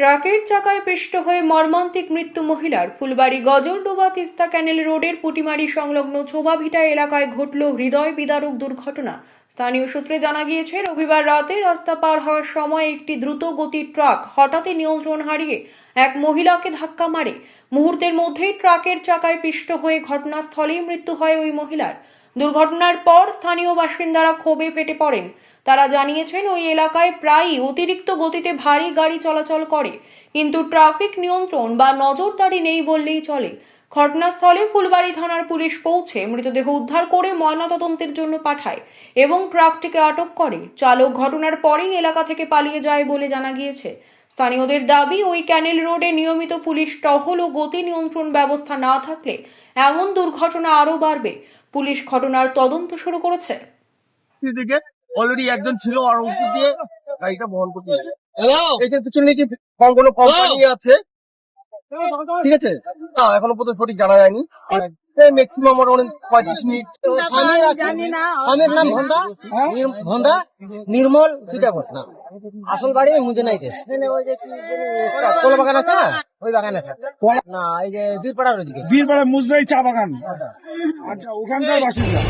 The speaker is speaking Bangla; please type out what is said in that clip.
ট্রাকের চাকায় পিষ্ট হয়ে মর্মান্তিক মৃত্যু মহিলার ফুলবাড়ি গজরডোবা তিস্তা ক্যানেল রোডের পুটিমারি সংলগ্ন ছোবাভিটা এলাকায় ঘটল হৃদয় বিদারক দুর্ঘটনা। স্থানীয় সূত্রে জানা গিয়েছে, রবিবার রাতে রাস্তা পার হওয়ার সময় একটি দ্রুত গতির ট্রাক হঠাৎই নিয়ন্ত্রণ হারিয়ে এক মহিলাকে ধাক্কা মারে। মুহূর্তের মধ্যেই ট্রাকের চাকায় পিষ্ট হয়ে ঘটনাস্থলেই মৃত্যু হয় ওই মহিলার। দুর্ঘটনার পর স্থানীয় বাসিন্দারা ক্ষোভে ফেটে পড়েন। তারা জানিয়েছেন ওই এলাকায় প্রায়ই অতিরিক্ত গতিতে ভারী গাড়ি চলাচল করে, কিন্তু ট্রাফিক নিয়ন্ত্রণ বা নজরদারি নেই বললেই চলে। ঘটনাস্থলে ফুলবাড়ি থানার পুলিশ পৌঁছে মৃতদেহ উদ্ধার করে ময়নাতদন্তের জন্য পাঠায় এবং ট্রাকটিকে আটক করে। চালক ঘটনার পরেই এলাকা থেকে পালিয়ে যায় বলে জানা গিয়েছে। স্থানীয়দের দাবি, ওই ক্যানেল রোডে নিয়মিত পুলিশ টহল ও গতি নিয়ন্ত্রণ ব্যবস্থা না থাকলে এমন দুর্ঘটনা আরও বাড়বে। পুলিশ ঘটনার তদন্ত শুরু করেছে। অলরেডি একজন ছিল আর উপর দিয়ে গাড়িটা বহন করতে এটার পিছনে কি কোন কোনো কোম্পানি আছে? ঠিক আছে? না এখনও পর্যন্ত সঠিক জানা যায়নি। ম্যাক্সিমাম মোটামুটি পঁয়ত্রিশ মিনিট। নাম নির্মল? আসল বাড়ি মুজে নাই কোন বাগান আছে? না ওই বাগানে আছে না এই যে বীরপাড়ার ওইদিকে। বীরপাড়া মুজরাই চা বাগান। আচ্ছা ওখানকার বাসিন্দা।